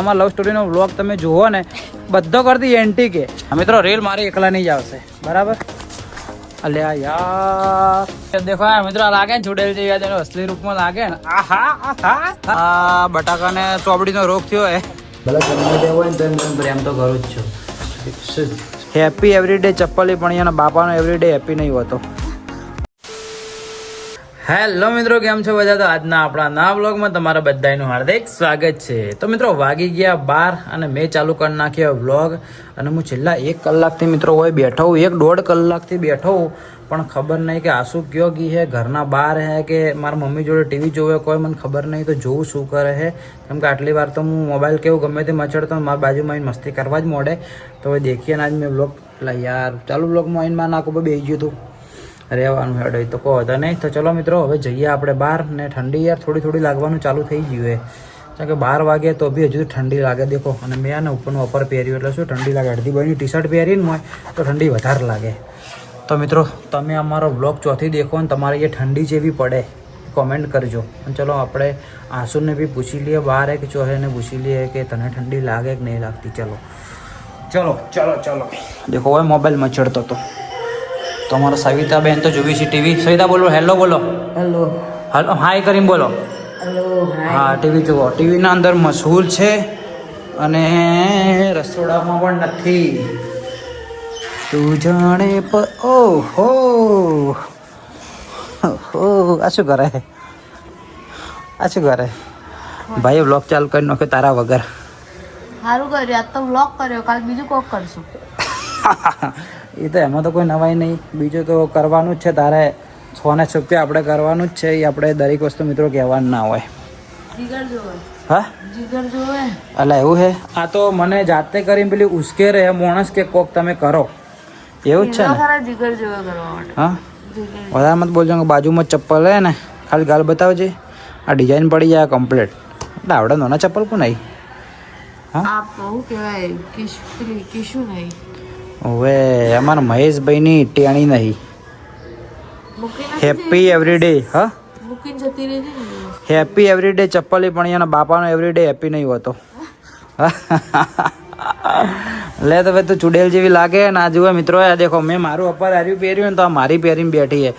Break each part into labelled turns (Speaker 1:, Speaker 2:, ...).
Speaker 1: આમાં લવ સ્ટોરીનો વ્લોગ તમે જુઓ ને બધો કરતી એન્ટી કે મિત્રો રેલ મારી એકલાની જ આવશે. બરાબર? અલ્યા યાર. દેખો મિત્રો લાગે ને છોડેલ જેવી યાદ એનો અસલી રૂપમાં લાગે ને. આહા આહા. બટાકાને ચોપડીનો રોગ થયો હે. ભલે ગમે તે હોય ને તો એમ પ્રેમ તો કરું જ છું. હેપી એવરીડે ચપ્પલી પણ એના બાપાનો એવરીડે હેપી નહીં હોતો. હેલો મિત્રો, કેમ છો બધા? તો આજના આપણા નવા વ્લોગમાં તમારા બધાનું હાર્દિક સ્વાગત છે. તો મિત્રો, વાગી ગયા બાર અને મેં ચાલુ કરી નાખ્યો વ્લોગ. અને હું છેલ્લા એક કલાકથી મિત્રો હોય બેઠો હું, એક દોઢ કલાકથી બેઠો હું. પણ ખબર નહીં કે આસુ કયો ગઈ હે, ઘરના બહાર હે કે મારા મમ્મી જોડે ટીવી જોવે કોઈ, મને ખબર નહીં. તો જોવું શું કરે હે? કેમ કે આટલી વાર તો હું મોબાઈલ કેવું ગમે તે મચડતો મારા બાજુમાં મસ્તી કરવા જ મોડે. તો હવે દેખીએ ને આજ મેં વ્લોગ. એટલે યાર, ચાલુ વ્લોગમાં આવીને માં નાખું બે ગયું હતું રહેવાનું હેડ હોય તો કહો તો નહીં. તો ચલો મિત્રો, હવે જઈએ આપણે બહાર ને ઠંડી યાર થોડી થોડી લાગવાનું ચાલુ થઈ ગયું હે. કારણ કે બાર વાગે તો બી હજુ ઠંડી લાગે, દેખો. અને મેં આને ઉપરનું અપર પહેર્યું એટલે શું ઠંડી લાગે. અડધી બની ટી શર્ટ પહેરીને હોય તો ઠંડી વધારે લાગે. તો મિત્રો, તમે અમારો બ્લોગ ચોથી દેખો ને તમારે એ ઠંડી જેવી પડે. કોમેન્ટ કરજો. અને ચલો આપણે આંસુને બી પૂછી લઈએ, બહાર કે ચોહેને પૂછી લઈએ કે તને ઠંડી લાગે કે નહીં લાગતી? ચલો. ચલો ચલો ચલો. દેખો, હવે મોબાઈલમાં ચડતો હતો તો અમારા સવિતા બેન તો જોવી છે ટીવી. સવિતા બોલો હેલો બોલો.
Speaker 2: હેલો.
Speaker 1: હલો હાય કરીને બોલો.
Speaker 2: હેલો
Speaker 1: હા ટીવી જુઓ. ટીવીના અંદર મશહૂર છે અને રસોડામાં પણ નથી. તું જાણે પ ઓહો. ઓહો. આ શું કરે? આ શું કરે? ભાઈ વ્લોગ ચાલુ કરી નાખ્યો તારા વગર.
Speaker 2: સારું કર્યું. આજ તો વ્લોગ કર્યો. કાલ બીજું કોક કરશું.
Speaker 1: એ તો એમાં તો કોઈ નવાઈ નહીં. બીજું તો કરવાનું જ છે. તારે છ ને છપ્પી આપણે કરવાનું જ છે. એ આપણે દરેક વસ્તુ મિત્રો કહેવાનું ના હોય. હા? એટલે એવું છે આ તો મને જાતે કરીને પેલી ઉશ્કેરે માણસ કે કોક તમે કરો. એવું જ છે ને? હા? વધારે મત બોલજો કે બાજુમાં ચપ્પલ હે ને ખાલી ગાલ બતાવજે. આ ડિઝાઇન પડી જાય કમ્પ્લીટ એટલે આવડે નાના ચપ્પલ કોણ નહીં હા?
Speaker 2: કેવાય કિશું નહીં.
Speaker 1: હવે અમારા મહેશભાઈની ટેણી નહીં. હેપી એવરીડે હા? હેપી એવરીડે ચપ્પલ પણ એના બાપાનો એવરીડે હેપી નહીં હોતો. લે તો ભાઈ તું ચુડેલ જેવી લાગે ને આ જુઓ મિત્રો આ દેખો મેં મારું અપર હાર્યું પહેર્યું ને તો આ મારી પહેરીને બેઠી છે.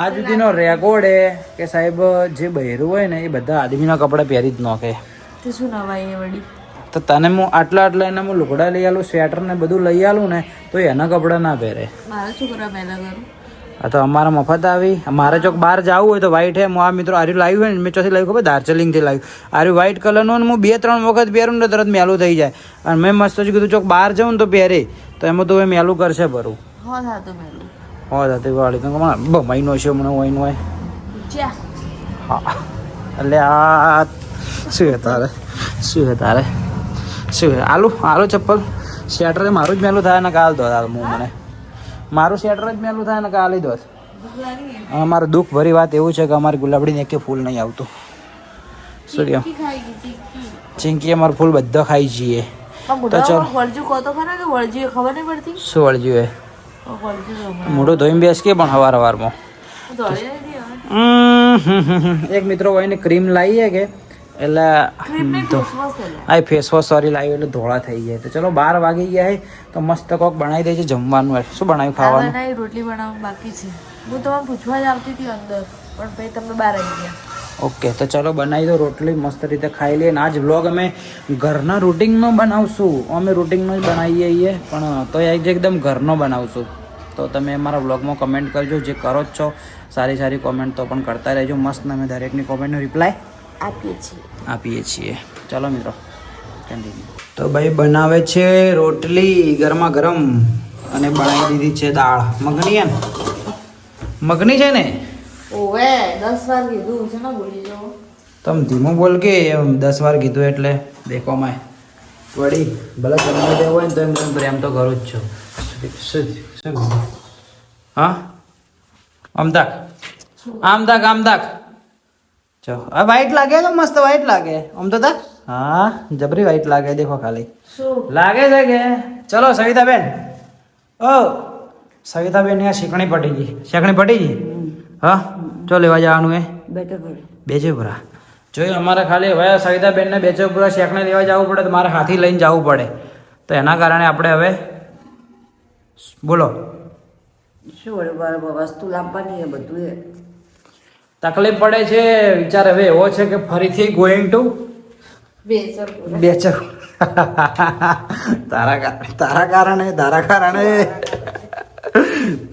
Speaker 1: આ સુધીનો રેકોર્ડ હે કે સાહેબ જે બહેરું હોય ને એ બધા આદમીના કપડાં પહેરી જ નાખે.
Speaker 2: તે શું નવાઈ વળી?
Speaker 1: તો તને હું આટલા આટલા એના હું લુગડા લઈ આલું સ્વેટર ને બધું લઈ આલું ને તો એના કપડાં ના પહેરે. આ તો અમારા મફત આવી. મારે ચોક બહાર જવું હોય તો વ્હાઈટ હે. હું આ મિત્રો આર્યું લાવ્યું હોય ને મેં ચોથી લાવ્યું ખબર? દાર્જિલિંગથી લાવ્યું. આર્યું વ્હાઈટ કલરનું ને હું બે ત્રણ વખત પહેરું ને તરત મેલું થઈ જાય. અને મેં મસ્ત જ કીધું ચોક બહાર જાઉં ને તો પહેરે. તો એમાં તો એ મેલું કરશે ભરું.
Speaker 2: હો થાતું
Speaker 1: વાળી તો હમણાં બ મહિનો છે હમણાં હોય હોય હા. એટલે આ શું હે તારે? શું હે તારે? શું આલુ? આલુ ચપ્પલ? સ્વેટર મારું જ મેલું થાય ને કાલ દો હાલ હું મને. મારું સ્વેટર જ મેલું થાય ને કાલ દો અમારું દુઃખ ભરી વાત એવું છે કે અમારી ગુલાબડીને એકે ફૂલ નહીં આવતું. શું
Speaker 2: ચીક્કી
Speaker 1: ચીંકી અમારું ફૂલ બધા ખાઈ જઈએ.
Speaker 2: તો ચાલો. વળજુ કહો તો ખરા કે વળજુ ખબર નહીં પડતી?
Speaker 1: શું વળજ્યું એ? મોઢું ધોઈને બેસ કે પણ હવાર હવારમાં. એક મિત્રો હોય ને ક્રીમ લાવીએ કે? એટલે. આ ફેસ વોશ સોરી લાવ્યું એટલે ધોળા થઈ જાય તો ચલો બાર વાગી ગયા હે તો મસ્ત કોક બનાવી દેજે જમવાનું શું બનાવ્યું ખાવાનું?
Speaker 2: બનાવી રોટલી બનાવવાનું બાકી છે. હું તમને પૂછવા જ આવતી હતી અંદર પણ ભાઈ તમે બહાર આવી ગયા.
Speaker 1: ઓકે તો ચલો બનાવી દો રોટલી મસ્ત રીતે ખાઈ લઈએ. ને આજ બ્લોગ અમે ઘરના રૂટિનમાં બનાવશું. અમે રૂટિંગનો જ બનાવીએ છીએ પણ તો એ એકદમ ઘરનો બનાવશું. તો તમે અમારા બ્લોગમાં કમેન્ટ કરજો જે કરો જ છો. સારી સારી કોમેન્ટ તો પણ કરતા રહેજો. મસ્ત અમે દરેકની કોમેન્ટનો રિપ્લાય
Speaker 2: આપીએ છીએ.
Speaker 1: આપીએ છીએ. ચાલો મિત્રો તો ભાઈ બનાવે છે રોટલી ગરમા ગરમ અને બનાવી દીધી છે દાળ. મગની એમ? મગની છે ને?
Speaker 2: ઓવે દસ વાર કીધું છે ને ભૂલી જાઓ
Speaker 1: તમે ધીમું બોલ કે એમ દસ વાર કીધું એટલે? દેખો માય વળી ભલે તમને તે હોય ને તો એમ તમે પ્રેમ તો કરું જ છો? હા? આમ તાક. આમ તાક આમ તાક. ચો આ વ્હાઈટ લાગે તો મસ્ત વ્હાઈટ લાગે. આમ તો તા? હા જબરી વ્હાઈટ લાગે દેખો ખાલી. લાગે છે કે? ચલો સવિતાબેન. ઓ સવિતાબેન આ શેકણી પટી ગઈ. શેકણી પટી ગઈ? હા ચો લેવા જવાનું એ?
Speaker 2: પડે
Speaker 1: જોઈએ અમારે ખાલી હવે સવિતાબેનને બે શેકણી લેવા જવું પડે તો મારે હાથી લઈને જવું પડે. તો એના કારણે આપણે હવે બોલો.
Speaker 3: શું વસ્તુ લાવવાની એ બધું એ?
Speaker 1: તકલીફ પડે છે વિચાર હવે એવો છે કે ફરીથી ગોઈંગ ટુ બેચર તારા કારણે તારા કારણે તારા કારણે.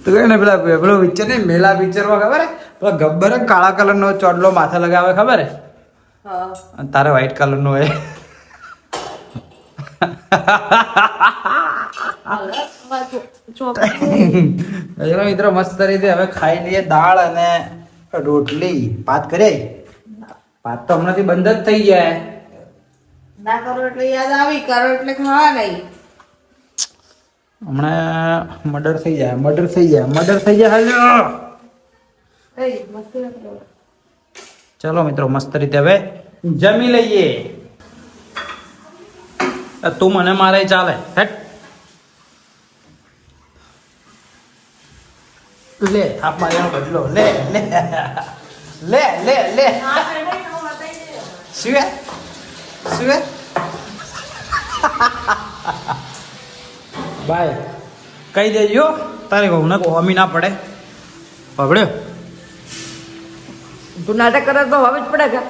Speaker 1: તું એને પેલા પેલો પિક્ચર ને મેલા પિક્ચરમાં ખબર હે? પેલા ગબ્બર કાળા કાળા કલરનો ચોડલો માથે લગાવે ખબર હે? તારે વ્હાઈટ કલરનો ચલો મિત્રો મસ્ત રીતે હવે ખાઈ લઈએ દાળ અને રોટલી ભાત કરે? પાત તો હમણાંથી બંધ જ થઈ જાય.
Speaker 2: ના કરો એટલે યાદ આવી કરો એટલે ખાવા નહીં.
Speaker 1: હમણાં મર્ડર થઈ જાય મર્ડર થઈ જાય મર્ડર થઈ જાય
Speaker 2: હાલો.
Speaker 1: ચલો મિત્રો મસ્ત રીતે હવે જમી લઈએ. તું મને મારે ચાલે હેટ? લે થાપ માર્યાનો બદલો લે લે. લે લે લે? શું હે? બાય કહી દેજો. તારે કહું ને કોમી ના પડે. પગડ્યો
Speaker 3: તું નાટક કરે તો હવે જ પડે કે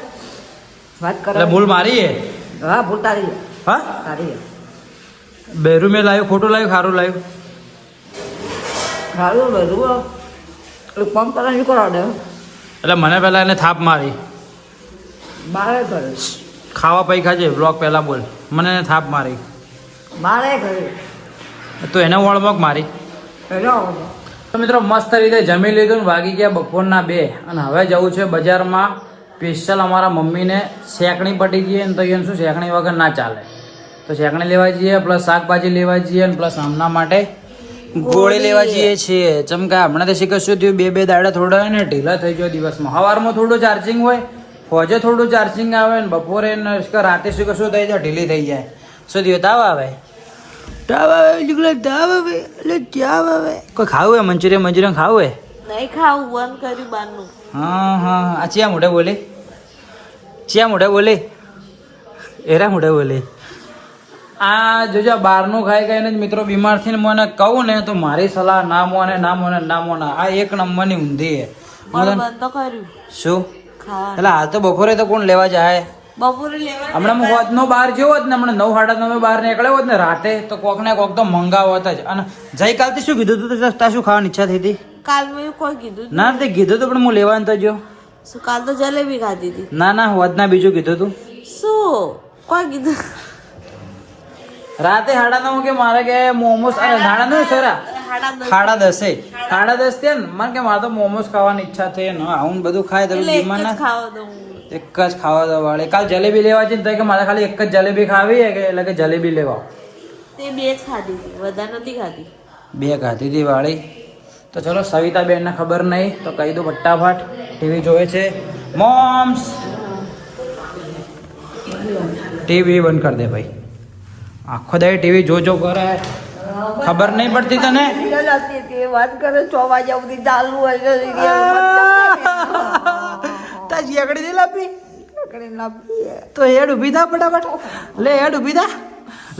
Speaker 3: વાત કરે.
Speaker 1: ભૂલ મારી હે?
Speaker 3: હા ભૂલ તારી
Speaker 1: હા.
Speaker 3: તારી
Speaker 1: બેરું મેં લાવ્યું ખોટું લાવ્યું ખારું લાવ્યું
Speaker 3: ખારું એટલે પંપ કરે કરાવડે
Speaker 1: એટલે મને પહેલાં એને થાપ મારી.
Speaker 3: મારે કરે
Speaker 1: ખાવા પૈસા છે બ્લોક પહેલાં બોલ. મને એને થાપ મારી.
Speaker 3: મારે કરે
Speaker 1: તો એને વળમક મારી.
Speaker 3: એનો
Speaker 1: મિત્રો મસ્ત રીતે જમી લીધું ને વાગી ગયા બપોરના બે. અને હવે જવું છે બજારમાં. સ્પેશિયલ અમારા મમ્મીને શેકણી પટી ગઈ ને તો એને શું શેકણી વગર ના ચાલે. તો શેકણી લેવા જઈએ પ્લસ શાકભાજી લેવા જઈએ અને પ્લસ આમના માટે ગોળી લેવા જઈએ છીએ. ચમકા હમણાં તો શીખશું થયું બે બે દાડા થોડા ને ઢીલા થઈ ગયો દિવસમાં. સવારમાં થોડું ચાર્જિંગ હોય ફોજે થોડું ચાર્જિંગ આવે ને બપોરે રાતે શીખશું થઈ જાય ઢીલી થઈ જાય. શું થયું? તાવ આવે? તાવ આવે નીકળે તાવ આવે એટલે ક્યાં આવે. કોઈ ખાવું હે મંચુરિયન મંચુરિયન ખાવું હે
Speaker 2: નહીં ખાવું બંધ કર્યું બહારનું
Speaker 1: હા હા. આ ચિયા મોઢે બોલે. ચિયા મોઢે બોલે. એરા મોઢે બોલે. આ જોજો બહારનું ખાઈ ખાઈને જ મિત્રો બીમાર થઈને મને કહું ને તો મારી સલાહ ના મોને ના મોને ના મોને. આ એક નંબરની ઊંધી
Speaker 2: કર્યું.
Speaker 1: શું? એટલે હાલ તો બપોરે તો કોણ લેવા જાય?
Speaker 2: બપોરે લેવા
Speaker 1: હમણાં હું હોતનો બહાર જેવો હોત ને હમણાં નવ સાડા નવે બહાર નીકળ્યો હોત ને રાતે તો કોક ને કોક તો મંગાવત જ. અને જઈકાલથી શું કીધું તું? તો શું ખાવાની ઈચ્છા થઈ હતી?
Speaker 2: કાલ મેં કોઈ કીધું
Speaker 1: ના તે કીધું તું પણ હું લેવાનું તો જો.
Speaker 2: કાલ તો જલેબી ખાધી હતી.
Speaker 1: ના ના હોદના બીજું કીધું તું.
Speaker 2: શું? કોઈ કીધું?
Speaker 1: રાતે સાડા નવ કે મારે કે મોમોસ અરે સાડા નવ સરા
Speaker 2: હાડા દસ.
Speaker 1: સાડા દસે. સાડા દસ. થયા ને મને કે મારે તો મોમોસ ખાવાની ઈચ્છા થઈ ને આવું બધું ખાય તો
Speaker 2: એટલે એક
Speaker 1: બીમાર
Speaker 2: જ
Speaker 1: ના એક જ ખાવા દો વાળે. કાલ જલેબી લેવા જઈને તો કે મારે ખાલી એક જ જલેબી ખાવી હે કે એટલે કે જલેબી લેવા.
Speaker 2: તે બે જ ખાધી વધારે નથી ખાધી.
Speaker 1: બે ખાધી હતી વાળી. તો ચલો સવિતા બેનને ખબર નહીં તો કહી દો ફટાફટ. ટીવી જોવે છે. મોમ્સ. ટીવી બંધ કરી દે ભાઈ. આખો દાય ટીવી જો જો કરે ખબર નહીં પડતી તને?
Speaker 3: તે વાત કરે છ વાગ્યા સુધી ચાલુ
Speaker 1: તાજી આગળ દે લાપી. તો હેડ ઊભી થા ફટાફટ. લે હેડ ઊભી થા.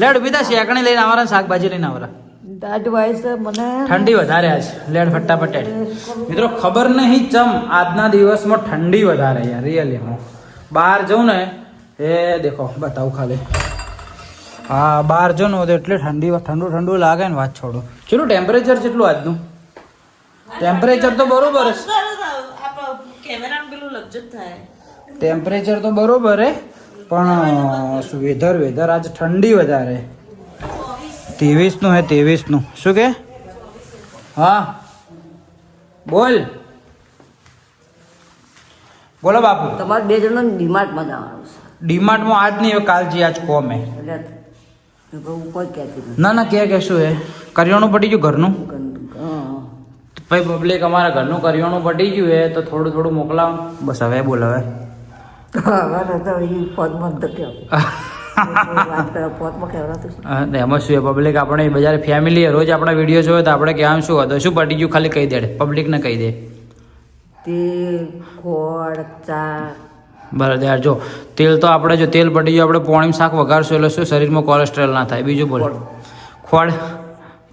Speaker 1: લેડ ઊભી થા શેકણી લઈને આવરા શાકભાજી લઈને આવરા. ઠંડી વધારે આજ. લેડ ફટાફટ મિત્રો ખબર નહીં ચમ આજના દિવસમાં ઠંડી વધારે યાર રિયલી હું. બહાર જાઉં ને એ દેખો બતાવું ખાલી. હા બહાર જો ને એટલે ઠંડી ઠંડુ ઠંડુ લાગે ને વાત છોડો. ચેટલું ટેમ્પરેચર કેટલું આજનું? ટેમ્પરેચર તો બરોબર ટેમ્પરેચર તો બરોબર હે પણ શું વેધર વેધર આજ ઠંડી વધારે. ત્રેવીસનું હે ત્રેવીસનું. શું કે? હા. બોલ. બોલો બાપુ.
Speaker 3: તમારે બે જણનો ડીમાર્ટમાં જવાનું છે.
Speaker 1: ડીમાર્ટમાં આજ નહીં કાલજી કાલ આજ કોમે
Speaker 3: એટલે
Speaker 1: ના ના ક્યાં કહેશું એ? હે કરિયાણું પટી ગયું ઘરનું?
Speaker 3: હા.
Speaker 1: ભાઈ પબ્લિક અમારા ઘરનું કરિયાણું પટી ગયું હે તો થોડું થોડું મોકલાવ. બસ હવે બોલ હવે.
Speaker 3: હવે તો એ પદમાં તો કેવું વાત કરે પોતમાં કહેવાતું છે.
Speaker 1: હા, ને એમાં શું પબ્લિક આપણે બજાર ફેમિલી રોજ આપણા વીડિયો જોયો તો આપણે કહેવાનું શું હતું? શું પટી ગયું? ખાલી કહી દે પબ્લિકને કહી દે.
Speaker 3: તે ખોળ ચા
Speaker 1: બરાબર યાર જો તેલ તો આપણે જો તેલ પડી ગયું આપણે પોણીમાં શાક વઘારશું એટલે શું શરીરમાં કોલેસ્ટ્રોલ ના થાય. બીજું બોલ. ખોડ.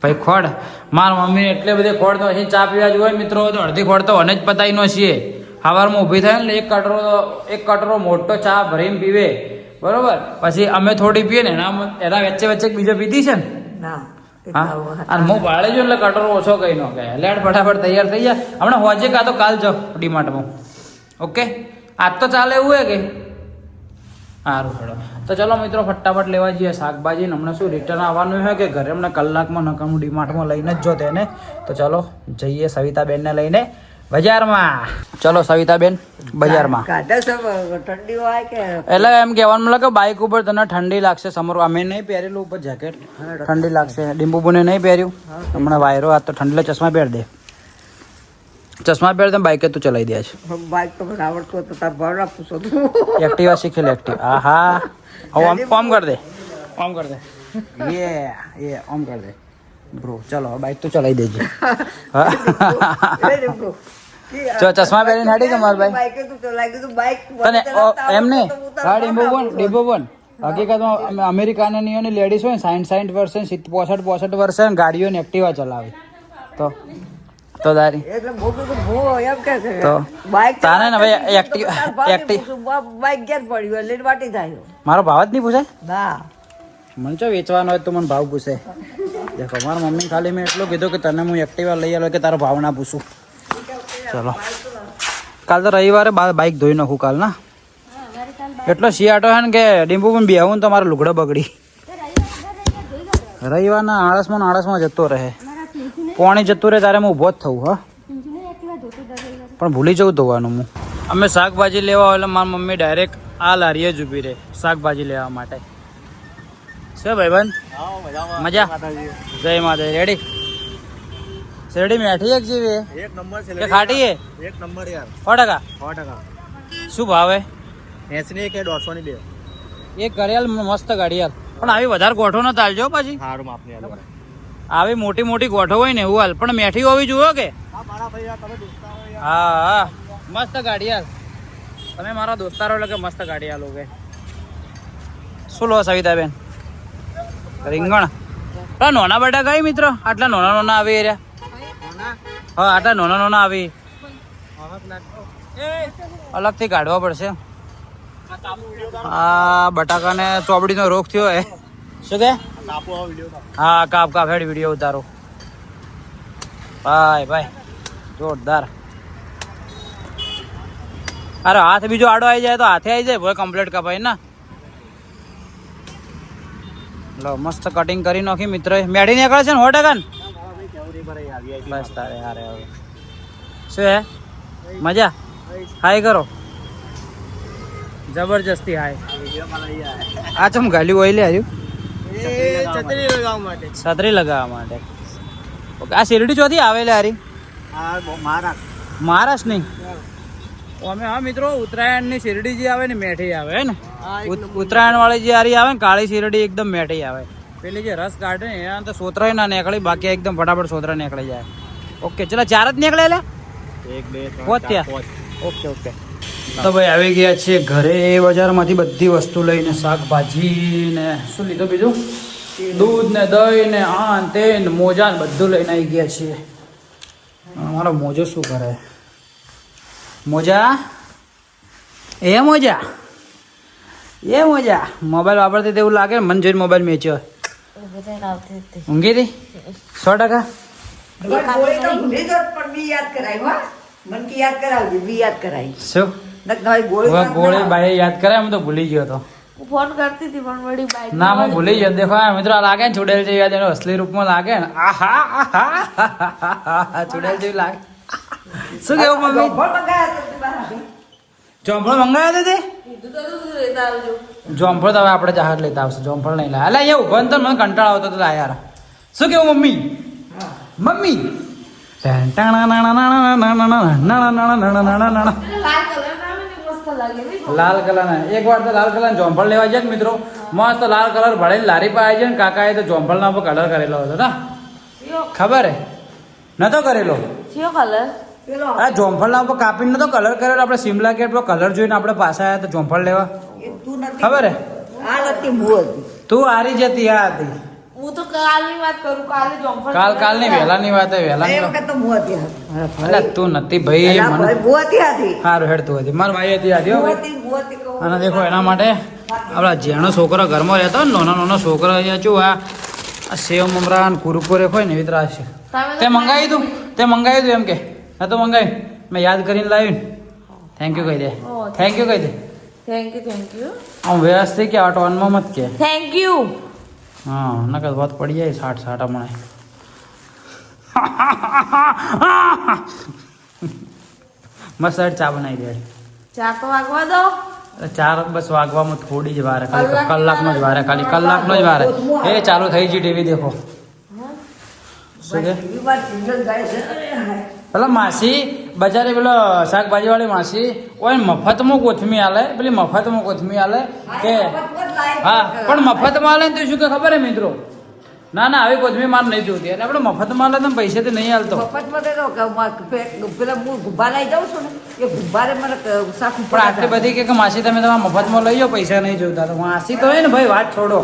Speaker 1: ભાઈ ખોડ. માર મમ્મી એટલે બધી ખોડ તો અહીં ચા પીવા જ હોય મિત્રો તો અડધી ખોડ તો અને જ પતાવી નો છીએ. સવારમાં ઊભી થાય ને એક કટરો એક કટરો મોટો ચા ભરીને પીવે. બરોબર? પછી અમે થોડી પીએ ને એના એના વચ્ચે વચ્ચે બીજો પીધી છે ને?
Speaker 3: ના
Speaker 1: અને હું ભાડે જો એટલે કટરો ઓછો કઈ ન કહે લેટ ફટાફટ તૈયાર થઈ જાય હમણાં હોજે કાં તો કાલ જાઓ ડીમાર્ટમાં. ઓકે? આજ તો ચાલે એવું હે કે? સારું હેડો. તો ચલો મિત્રો ફટાફટ લેવા જઈએ શાકભાજી. હમણાં શું રિટર્ન આવવાનું છે કે ઘરે? હમણાં કલાકમાં નકામું ડીમાર્ટમાં લઈને જ જો તેને. તો ચલો જઈએ સવિતાબેનને લઈને બજારમાં. ચલો સવિતાબેન બજારમાં.
Speaker 3: ઠંડી હોય કે
Speaker 1: એટલે એમ કહેવાનું મતલબ કે બાઇક ઉપર તને ઠંડી લાગશે સમર અમે નહીં પહેરેલું ઉપર જેકેટ ઠંડી લાગશે. ડીમ્બુબુને નહીં પહેર્યું. હમણાં વાયરો આ તો ઠંડી ચશ્મા પહેર દે. ચશ્મા પહેર દે બાઇકે તું ચલાવી દે છે.
Speaker 3: બાઈક તો મને આવડતું હતું તાર ભાવ રાખું છું તું.
Speaker 1: એક્ટિવા શીખી લે એક્ટિવ આ હા હવે આમ આમ કર દે. આમ કર દે. યે યે ઓમ કર દે. બ્રો ચલો બાઇક તું ચલાવી દેજે. જો ચશ્મા પહેરીને હાડી તમાર ભાઈ.
Speaker 3: બાઇક તું ચલાવી દીધું, બાઈક
Speaker 1: તને એમ નહીં હા ડિમ્બો બોન ડીમ્બુ બોન હકીકતમાં અમેરિકાના નિયોની લેડીઝ હોય ને સાઠ સાઠ વર્ષે સિત્ત પોસઠ પોસઠ વર્ષે ગાડીઓને એક્ટિવા ચલાવે. તો તો દારી
Speaker 3: હું હું
Speaker 1: તો
Speaker 3: બાઈક
Speaker 1: તારે ને ભાઈ એક્ટિવ- એક્ટિવ-
Speaker 3: બાઈક ઘેર પડ્યું એટલે વાટી થાય.
Speaker 1: મારો ભાવ જ નહીં પૂછાય
Speaker 3: ના.
Speaker 1: મને ચો વેચવાનો હોય તો મને ભાવ પૂછે. દેખો મારા મમ્મી ખાલી મેં એટલું કીધું કે તને હું એક્ટિવા લઈ આવ્યો કે તારો ભાવ ના પૂછું. ચલો. કાલ તો રવિવારે બા- બાઇક ધોઈ નાખું કાલ ના? એટલો શિયાટો છે ને કે ડીમ્બુ પણ બેહું ને તો મારો લુગડો બગડી. રવિવારના આળસમાં ને આળસમાં જતો રહે. પોણી જતું રહે ત્યારે હું ઊભો જ થવું હા. પણ ભૂલી જવું ધોવાનું હું. અમે શાકભાજી લેવા હોય એટલે મારી મમ્મી ડાયરેક્ટ આ લારીએ જ ઊભી રહે શાકભાજી લેવા માટે. શું ભાઈબંધ? મજા? જય માતા રેડી શેરડી મેઠી એક જેવી?
Speaker 4: એક નંબર છે
Speaker 1: ખાટી
Speaker 4: એક નંબર યાર.
Speaker 1: સો ટકા?
Speaker 4: સો ટકા.
Speaker 1: શું ભાવે?
Speaker 4: એસી ની કે દોઢસો ની બે?
Speaker 1: એક ઘડિયાળ મસ્ત ઘડિયાળ. પણ આવી વધારે ગોઠો ન ચાલજો પછી.
Speaker 4: સારું માપની આલો
Speaker 1: આવી મોટી મોટી ગોઠો હોય ને એવું હાલ. પણ મેઠી હોવી જુઓ કે?
Speaker 4: હા
Speaker 1: હા મસ્ત મસ્ત હાલ. તમે મારા દોસ્તારો એટલે કે મસ્ત ઘડિયાળ કે શું લો સવિતાબેન રીંગણ? પેલા નોના બટા કઈ મિત્ર? આટલા નોના નોના આવી રહ્યા. હા આટલા નોના નોના આવી. અલગથી કાઢવા પડશે. આ બટાકાને ચોબડીનો રોગ થયો હે. શું કે? હા કાપ કાપ હેડ વીડિયો ઉતારો. ભાઈ ભાઈ જોરદાર. અરે હાથ બીજો આડો આવી જાય તો હાથે આવી જાય ભાઈ કમ્પ્લીટ કપાય ના. લો મસ્ત કટિંગ કરી નાખી મિત્ર મેળી નીકળે છે ને સો ટકા ને? બસ તારે હારે હવે. શું હે? મજા? હાય કરો. જબરજસ્તી હાય. આ ચમ ગાલી ઓઈલે આવ્યું
Speaker 4: છત્રી લગાવવા માટે.
Speaker 1: છત્રી લગાવવા માટે. ઓકે આ શેરડી ચોથી આવેલી હારી?
Speaker 4: આ મારા.
Speaker 1: મહારાષ્ટ્ર નહીં? અમે હા મિત્રો ઉત્તરાયણની શેરડી જે આવે ને મેઠી આવે હે ને? ઉત- ઉત્તરાયણ વાળી જે હારી આવે ને કાળી શેરડી એકદમ મેઠી આવે. પેલી જે રસ કાઢે ને એના તો સોતરાય ના નીકળે બાકી એકદમ ફટાફટ સોતરા નીકળી જાય. ઓકે ચલો ચાર જ નીકળે એટલે
Speaker 4: એક બે
Speaker 1: પોત ત્યાં ઓકે ઓકે. તો ભાઈ આવી ગયા છે ઘરે બજારમાંથી બધી વસ્તુ લઈને શાકભાજી ને શું લીધું બીજું? દૂધ ને દહીં ને આ તે ને મોજા ને બધું લઈને આવી ગયા છીએ. મારો મોજો શું કરે? મોજા? એ મોજા? એ મોજા? મોબાઈલ વાપરતી તેવું લાગે મને જોઈને મોબાઈલ મેચ્યો ઊંઘી હતી? સો ટકા?
Speaker 3: યાદ કરાવી.
Speaker 1: શું?
Speaker 3: ગોળી
Speaker 1: બાઈ યાદ કરે હું તો ભૂલી ગયો હતો
Speaker 2: ફોન કરતી હતી પણ વળી બાઈક
Speaker 1: ના હું ભૂલી ગયો દેખો આ મિત્રો આ લાગે ને ચુડેલ જેવી યાદ એનો અસલી રૂપમાં લાગે ને આહા આહા જેવી લાગે શું કેવું મમ્મી
Speaker 3: ગોળ તો તું બહાર.
Speaker 1: જોમફળ મંગાવ્યા હતા તે
Speaker 2: કીધું તો તું લેતા આવજો
Speaker 1: જોમફળ તો હવે આપણે જાહેર લેતા આવશે જોમફળ નહીં લાયા એટલે અહીંયા ઊભો ને તો મને કંટાળો આવતો હતો યાર શું કેવું મમ્મી મમ્મી
Speaker 2: લાલ કલર ના આવે ને મસ્ત લાગે નહીં
Speaker 1: લાલ કલર એક વાર તો લાલ કલર જોંભળ લેવા જાય મિત્રો. મસ્ત લાલ કલર ભળીને લારી પર આવી જાય ને કાકાએ તો જોમફળના પર કલર કરેલો હતો ના ખબર હે? નતો કરેલો.
Speaker 2: કયો કલર
Speaker 3: પેલો.
Speaker 1: આ જોમફળના ઉપર કાપીને નતો કલર કરેલો. આપણે સિમલા ગેટ પર કલર જોઈને આપણે પાછા આવ્યા તો જોમફળ લેવા.
Speaker 3: તું
Speaker 1: ખબર હે? તું હારી જતી આ હતી.
Speaker 2: હું તો કાલની વાત કરું કાલે જોમફળ
Speaker 1: કાલ કાલની વહેલાની વાત હે વહેલાની
Speaker 3: એ વખત તો હું હતી
Speaker 1: અલા તું નથી ભાઈ મને
Speaker 3: ભાઈ, હતી હતી
Speaker 1: સારું હેડ તું હતી. માર ભાઈ. હતી.
Speaker 3: હતી હતી કહું.
Speaker 1: અને દેખો એના માટે આપણા જેનો છોકરો ઘરમાં રહેતો ને નાનો નાનો છોકરો અહીંયા શું આ આ સેવ મમરા ને કુરકુરે હોય ને એવી ત્રાસ તે મંગાવી તું તે મંગાવી તું એમ કે. હા તો મંગાવી. મેં યાદ કરીને લાવી થેન્ક યુ કહી દે. થેન્ક યુ કહી દે.
Speaker 2: થેન્ક યુ થેન્ક યુ
Speaker 1: આમ વ્યવસ્થિત કે આટવામાં મત કે.
Speaker 2: થેન્ક યુ
Speaker 1: હા નકર વાત પડી જાય સાઠ સાઠ હમણાં મસ્ત ચા બનાવી દે
Speaker 2: ચા તો વાગવા દો
Speaker 1: ચાર બસ વાગવામાં થોડી જ વાર. ખાલી
Speaker 2: કલાકની
Speaker 1: જ વાર. ખાલી કલાકનો જ વાર એ ચાલુ થઈ ગઈ ટીવી દેખો શું કે. પેલા માસી બજારે પેલો શાકભાજી વાળી માસી ઓય મફતમાં કોથમી આલે પેલી મફતમાં કોથમી આલે કે હા પણ મફતમાં ને તો શું કે ખબર હે મિત્રો? ના ના આવી કોથમી માર નહીં જોતી. અને આપણે મફતમાં આલે તો પૈસાથી નહીં આલતો.
Speaker 3: મફતમાં તો કે માં પેલા હું ગુબ્બા લઈ જાઉં છું ને એ ગુબ્બારે મને ક-
Speaker 1: પણ આટલી બધી કે માસી તમે તમારા મફતમાં લઈ જાઓ પૈસા નહીં જોતા. તો માસી તો હોય ને ભાઈ વાત છોડો.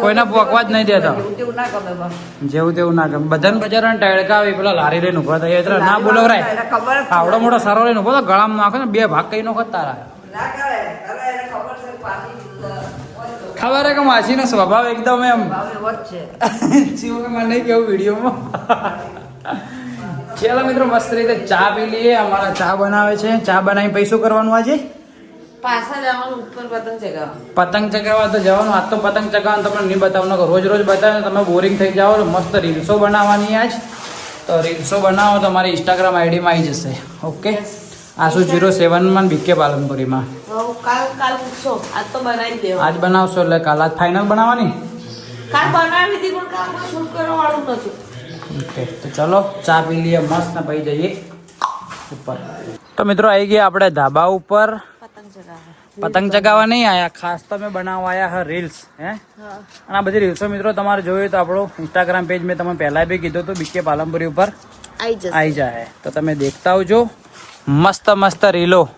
Speaker 1: કોઈને પોકવા જ નહીં દેતા. જેવું તેવું ના ગમે બધાને બજાર ટળકા આવી પેલા લારી લઈને ઊભા થાય. એટલે ના બોલવરાય.
Speaker 3: જ છે.
Speaker 1: આવડો મોટો સારો લઈને ઊભો તો ગળામાં નાખો ને બે ભાગ કઈ નાખો તારા
Speaker 3: ના કરે અરે એને ખબર છે કે પાછી હોય તો
Speaker 1: ખબર હે કે માસીનો સ્વભાવ એકદમ એમ? જીવો કે મને નહીં કેવું વિડીયોમાં. ચાલો મિત્રો મસ્ત રીતે ચા પી લઈએ. અમારા ચા બનાવે છે. ચા બનાવી પૈસું કરવાનું આજે?
Speaker 2: પાછા જવાનું ઉપર પતંગ ચગાવવા
Speaker 1: પતંગ ચગાવવા તો જવાનું. આજ તો પતંગ ચગાવવાનું. તમને નહીં બતાવવાનું રોજ રોજ બતાવે. તમે બોરિંગ થઈ જાઓ. મસ્ત રીલ્સો બનાવવાની આજ. તો રીલ્સો બનાવો તો મારી ઇન્સ્ટાગ્રામ આઈડીમાં આવી જશે. ઓકે આસુ જીરો સેવનમાં બીકે પાલનપુરીમાં.
Speaker 2: આજ
Speaker 1: બનાવશો એટલે કાલ આજ ફાઇનલ બનાવવાની? ઓકે તો ચલો ચા પી લઈએ મસ્ત ને પી જઈએ ઉપર. તો મિત્રો આવી ગયા આપણે ધાબા ઉપર.
Speaker 2: પતંગ ચગાવવા.
Speaker 1: નહીં આયા ખાસ તો મેં બનાવવા આયા હા રીલ્સ હે?
Speaker 2: હા.
Speaker 1: અને આ બધી રીલ્સો મિત્રો તમારે જોયું તો આપણું ઇન્સ્ટાગ્રામ પેજ મેં તમને પહેલાં બી કીધું હતું બીકે પાલનપુરી ઉપર. આવી જાય તો તમે દેખતા આવજો. મસ્ત મસ્ત રીલો.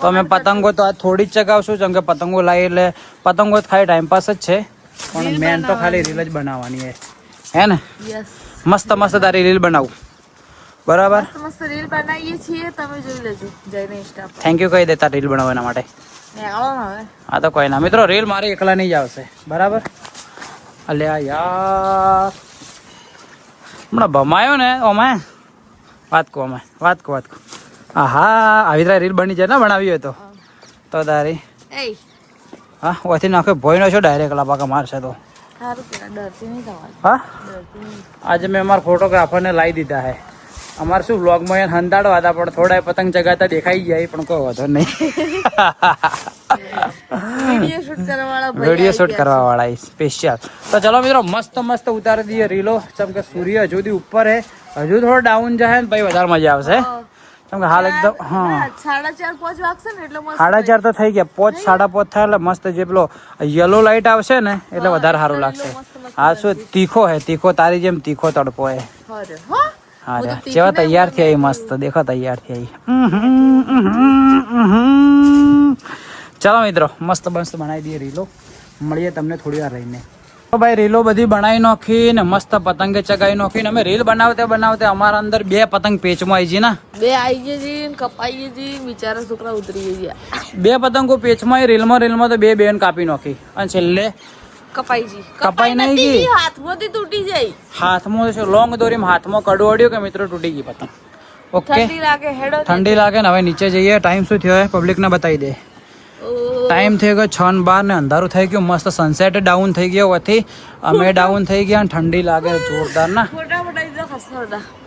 Speaker 1: તો અમે પતંગો તો આજ થોડી જ ચગાવશું જેમ કે પતંગો લાવી એટલે પતંગો ખાલી ટાઈમપાસ જ છે. પણ મેન તો ખાલી રીલ જ બનાવવાની હે ને? મસ્ત મસ્ત તારી રીલ બનાવું. બરાબર?
Speaker 2: મસ્ત રીલ બનાવીએ છીએ. તમે જોઈ લેજો. જઈને ઇન્સ્ટા
Speaker 1: થેન્ક યુ કહી દેતા રીલ બનાવવાના માટે. હા તો કોઈ ના. મિત્રો રીલ મારી એકલા નહીં જ આવશે. બરાબર? અલ્યા યાર. હમણાં ભમાયો ને ઓમે. વાત કહો અમે. વાત કહો વાત કહો. હા આવી રીતે રીલ બની જાય ને બનાવી હોય તો. તો તારી. હા ઓથી નાખે ભોયનો છો ડાયરેક્ટ લાપાકા મારશે તો. હા? આજે મેં અમારા ફોટોગ્રાફરને લાવી દીધા હે. અમારે શું વ્લોગમાં એને હંતાડવા હતા પણ થોડા પતંગ ચગાતા દેખાઈ જાય પણ કોઈ વાંધો નહીં.
Speaker 2: વીડિયો શૂટ કરવા વાળા ભાઈ
Speaker 1: સ્પેશિયલ તો ચલો મિત્રો મસ્ત મસ્ત ઉતારી દઈએ રીલો. ચમ કે સૂર્ય હજુ સુધી ઉપર હે. હજુ થોડો ડાઉન જાય ને પછી વધારે મજા આવશે. કેમ કે હાલ એકદમ હા.
Speaker 2: સાડા ચાર પાંચ વાગશે ને એટલે
Speaker 1: સાડા ચાર તો થઈ ગયા. પોચ સાડા પોચ થાય એટલે મસ્ત જે પેલો યલો લાઈટ આવશે ને એટલે વધારે સારું લાગશે. હા શું તીખો હે તીખો તારી જેમ તીખો તડકો હે.
Speaker 2: હા
Speaker 1: રે. જેવા તૈયાર થઈ મસ્ત. દેખો તૈયાર થઈ ચાલો મિત્રો મસ્ત મસ્ત બનાવી દઈએ રીલો. મળીએ તમને થોડી વાર રહીને. ભાઈ રીલો બધી બનાવી નાખી ને મસ્ત પતંગે ચગાવી નાખી ને અમે રીલ બનાવતે બનાવતે અમારા અંદર બે પતંગ પેચમાં આવી છે ને.
Speaker 2: બે આઈ ગઈ જી કપાઈ ગઈ જી બિચારા છોકરા ઉતરી ગયા
Speaker 1: બે પતંગો પેચમાં આવી, રીલમાં રીલમાં તો બે બેન કાપી નાખી. અને છેલ્લે
Speaker 2: કપાઈ જી.
Speaker 1: કપાઈ નહીં ગઈ.
Speaker 2: ગઈ, હાથમાંથી તૂટી જાય.
Speaker 1: હાથમાં છે લોંગ દોરીમાં હાથમાં કડો અડ્યો કે મિત્રો તૂટી ગઈ પતંગ? ઓકે
Speaker 2: ઠંડી લાગે હેડો
Speaker 1: ઠંડી લાગે ને હવે નીચે જઈએ ટાઈમ શું થયો પબ્લિકને બતાવી દે. ટાઈમ થઈ ગયો છ ને બાર ને અંધારું થઈ ગયું. મસ્ત સનસેટ ડાઉન થઈ ગયો હોવાથી અમે ડાઉન થઈ ગયા અને ઠંડી લાગે જોરદાર ના.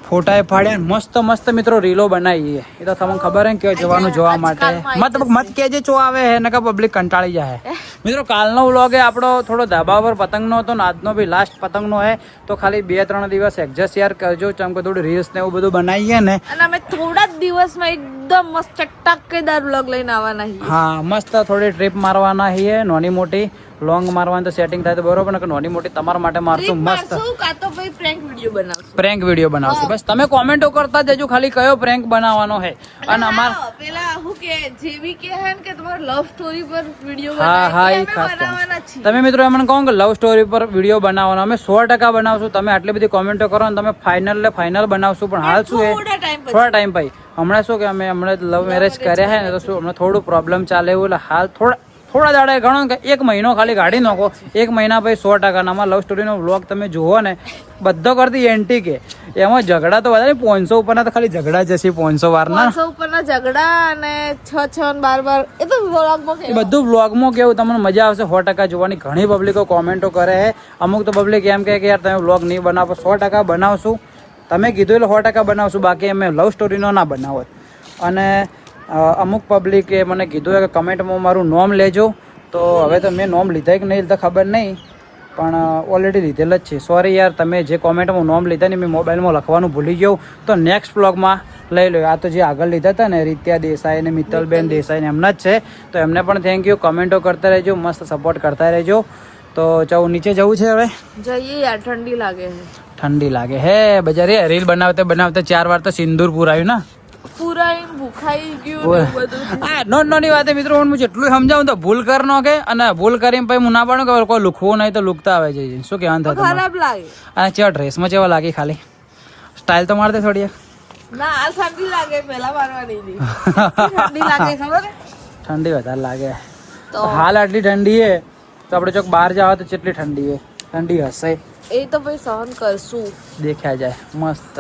Speaker 2: ફોટા
Speaker 1: પાડ્યા મસ્ત મસ્ત મિત્રો રીલો બનાવી એ તો તમને ખબર હે ને કે જવાનું જોવા માટે. મત મત કેજે ચો આવે હે નકા પબ્લિક કંટાળી જાય મિત્રો કાલનો વ્લોગ એ આપણો થોડો ધાબા પર પતંગનો હતો ને આજનો બી લાસ્ટ પતંગનો હે. તો ખાલી બે ત્રણ દિવસ એડજસ્ટ યાર કરજો. ચમ કે થોડું રીલ્સ ને એવું બધું બનાવીએ ને.
Speaker 2: અને અમે થોડા જ દિવસમાં એકદમ મસ્ત ટક્કેદાર વ્લોગ લઈને આવવાના છીએ.
Speaker 1: હા મસ્ત થોડી ટ્રીપ મારવાના છીએ. નાની મોટી લોંગ મારવાનું તો સેટિંગ થાય તો બરોબર ને કે નાની મોટી તમારા માટે મારશું. મસ્ત.
Speaker 2: મારશું તો બનાવશું.
Speaker 1: પ્રેન્ક વીડિયો બનાવશું. બસ તમે કોમેન્ટો કરતા જજો ખાલી કયો પ્રેન્ક બનાવવાનો છે. અને અમાર
Speaker 2: પેલા હું કે જેવી કે હે કે તમાર લવ સ્ટોરી પર વીડિયો
Speaker 1: હા હા એ ખાસ તમે મિત્રો એમને કહો કે લવ સ્ટોરી પર વીડિયો બનાવવાનો અમે સો ટકા બનાવશું. તમે આટલી બધી કોમેન્ટો કરો ને તમે ફાઇનલ લે ફાઇનલ બનાવશું. પણ હાલ શું છે?
Speaker 2: થોડા ટાઈમ પછી.
Speaker 1: થોડા ટાઈમ પછી. હમણાં શું કે અમે હમણાં લવ મેરેજ કર્યા છે ને તો શું હમણાં થોડું પ્રોબ્લેમ ચાલે એવું એટલે હાલ થોડા થોડા દાડા ગણો ને કે એક મહિનો ખાલી કાઢી નાખો. એક મહિના પછી સો ટકાના આમાં લવ સ્ટોરીનો વ્લોગ તમે જુઓ ને બધો કરતી એન્ટી કે એમાં ઝઘડા તો વધારે પોનસો ઉપરના તો ખાલી ઝઘડા જશે પોઈન્ટસો વારના.
Speaker 2: પાંચસો ઉપરના ઝઘડા અને છ છ બાર બાર એ તો વ્લોગમાં
Speaker 1: બધું વ્લોગમાં કેવું તમને મજા આવશે સો ટકા જોવાની. ઘણી પબ્લિકો કોમેન્ટો કરે છે. અમુક તો પબ્લિક એમ કહે કે યાર તમે વ્લોગ નહીં બનાવો સો ટકા બનાવશું. તમે કીધું એટલે સો ટકા બનાવશું બાકી અમે લવ સ્ટોરીનો ના બનાવો. અને અમુક પબ્લિકે મને કીધું કે કમેન્ટમાં મારું નોમ લેજો. તો હવે તો મેં નોમ લીધા કે નહીં લીધા ખબર નહીં. પણ ઓલરેડી લીધેલ જ છે. સોરી યાર તમે જે કોમેન્ટમાં નોમ લીધા ને મેં મોબાઈલમાં લખવાનું ભૂલી ગયો. તો નેક્સ્ટ બ્લોગમાં લઈ લો આ તો જે આગળ લીધા હતા ને રીત્યા દેસાઈ ને મિત્તલબેન દેસાઈ ને એમના જ છે. તો એમને પણ થેન્ક યુ કમેન્ટો કરતા રહેજો મસ્ત સપોર્ટ કરતા રહેજો. તો ચાલો નીચે જવું છે હવે?
Speaker 2: જઈએ યાર ઠંડી લાગે છે.
Speaker 1: ઠંડી લાગે. હે બજારે રીલ બનાવતે બનાવતે ચાર વાર તો સિંદૂર પુરાયું ને.
Speaker 2: પૂરા એમ ભૂખાઈ ગયું ને એવું બધું.
Speaker 1: આ નોટ નોની વાતે મિત્રો હું જેટલું સમજાવું તો ભૂલ કર નો કે અને ભૂલ કરીને પછી હું ના પાડું કે કોઈ લુખવું નહીં તો લુકતા આવે છે. શું કહેવાનું થાય
Speaker 2: ખરાબ લાગે.
Speaker 1: અને ચેવા ડ્રેસમાં ચેવા લાગે ખાલી? સ્ટાઇલ તો મારતે થોડી એક.
Speaker 2: ના આ ઠંડી લાગે પેલા મારવાની ઠંડી લાગે ખબર? હે?
Speaker 1: ઠંડી વધારે લાગે. હાલ આટલી ઠંડી છે. તો આપણે ચોક બહાર જાવ તો કેટલી ઠંડી હે ઠંડી હશે.
Speaker 2: એ તો ભાઈ સહન કરશું.
Speaker 1: દેખ્યા જાય. મસ્ત.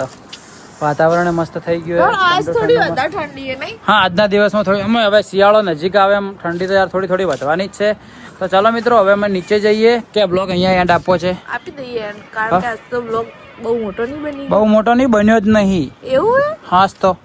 Speaker 1: વાતાવરણ મસ્ત થઈ ગયું
Speaker 2: આજ થોડી વધારે ઠંડી નહીં?
Speaker 1: હા આજના દિવસમાં થોડી અમે હવે શિયાળો નજીક આવે એમ. ઠંડી તો યાર થોડી થોડી વધવાની જ છે. તો ચાલો મિત્રો હવે અમે નીચે જઈએ. કે બ્લોગ અહીંયા એન્ડ આપવો છે?
Speaker 2: આપી દઈએ કારણ કે આજ તો બ્લોગ બહુ મોટો નહીં બની
Speaker 1: બહુ મોટો નહીં બન્યો જ નહીં.
Speaker 2: એવું હા?
Speaker 1: તો.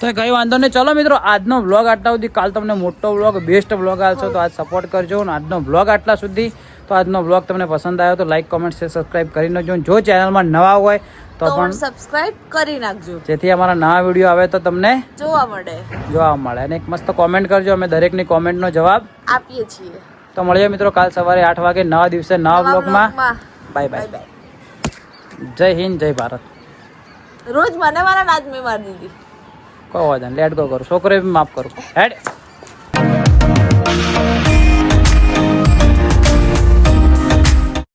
Speaker 1: તો કઈ વાંધો નહીં. ચલો મિત્રો આજનો બ્લોગ આટલા સુધી. કાલ તમને મોટો બ્લોગ બેસ્ટ બ્લોગ આવશે તો આજ સપોર્ટ કરજો અને આજનો બ્લોગ આટલા સુધી. તો આજનો બ્લોગ તમને પસંદ આવ્યો તો લાઈક કોમેન્ટ શેર સબસ્ક્રાઇબ કરી નાખજો. જો ચેનલમાં નવા હોય તો પણ
Speaker 2: સબસ્ક્રાઇબ કરી નાખજો.
Speaker 1: જેથી અમારા નવા વીડિયો આવે તો તમને
Speaker 2: જોવા મળે.
Speaker 1: જોવા મળે. અને એક મસ્ત કોમેન્ટ કરજો. અમે દરેકની કોમેન્ટનો જવાબ
Speaker 2: આપીએ છીએ.
Speaker 1: તો મળીએ મિત્રો કાલ સવારે આઠ વાગે નવા દિવસે નવા બ્લોગમાં. બાય
Speaker 2: બાય
Speaker 1: જય હિન્દ જય ભારત.
Speaker 2: રોજ મને મારા નાચ મેં મારી દીધી.
Speaker 1: કહો લેટ ગો કરું. છોકરે બી માફ કરું. હેડ